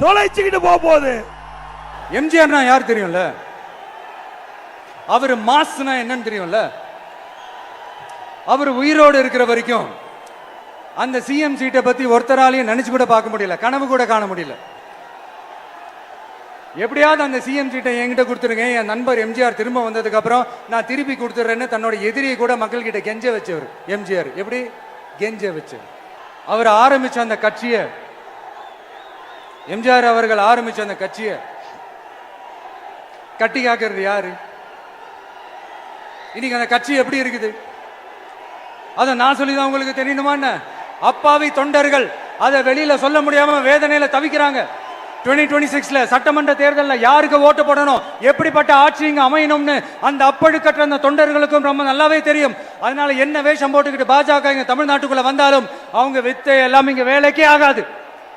தொலைச்சுக்கிட்டு போக போகுது. எம்ஜிஆர்னா யார் தெரியும்ல? அவர் மாஸ்னா என்னன்னு தெரியும்ல? அவர் உயிரோடு இருக்கிற வரைக்கும் அந்த சிஎம் சீட்டை பத்தி ஒருத்தராலையும் நினைச்சு கூட பார்க்க முடியல கனவு கூட காண முடியல. எப்படியாவது அந்த சிஎம் சீட்டை என்கிட்ட கொடுத்துருங்க என் நண்பர் எம்ஜிஆர் திரும்ப வந்ததுக்கு அப்புறம் நான் திருப்பி கொடுத்துட்றேன்னு தன்னோட எதிரியை கூட மக்கள் கிட்ட கெஞ்ச வச்சவர் எம்ஜிஆர். எப்படி? கெஞ்ச வச்சு அவர் ஆரம்பிச்ச அந்த கட்சியை எம்ஜிஆர் அவர்கள் ஆரம்பிச்ச அந்த கட்சியை கட்டி காக்கிறது யாரு? இன்னைக்கு அந்த கட்சி எப்படி இருக்குது? அதை நான் சொல்லி தான் உங்களுக்கு தெரியணுமா என்ன? அப்பாவி தொண்டர்கள் அதை வெளியில சொல்ல முடியாம வேதனையில தவிக்கிறாங்க. 2026 டுவெண்ட்டி சிக்ஸ்ல சட்டமன்ற தேர்தலில் யாருக்கு ஓட்டு போடணும்? எப்படிப்பட்ட ஆட்சி இங்கே அமையணும்னு அந்த அப்பழுக்கற்ற அந்த தொண்டர்களுக்கும் ரொம்ப நல்லாவே தெரியும். அதனால என்ன வேஷம் போட்டுக்கிட்டு பாஜக இங்க தமிழ்நாட்டுக்குள்ள வந்தாலும் அவங்க வித்தை எல்லாம் இங்க வேலைக்கே ஆகாது.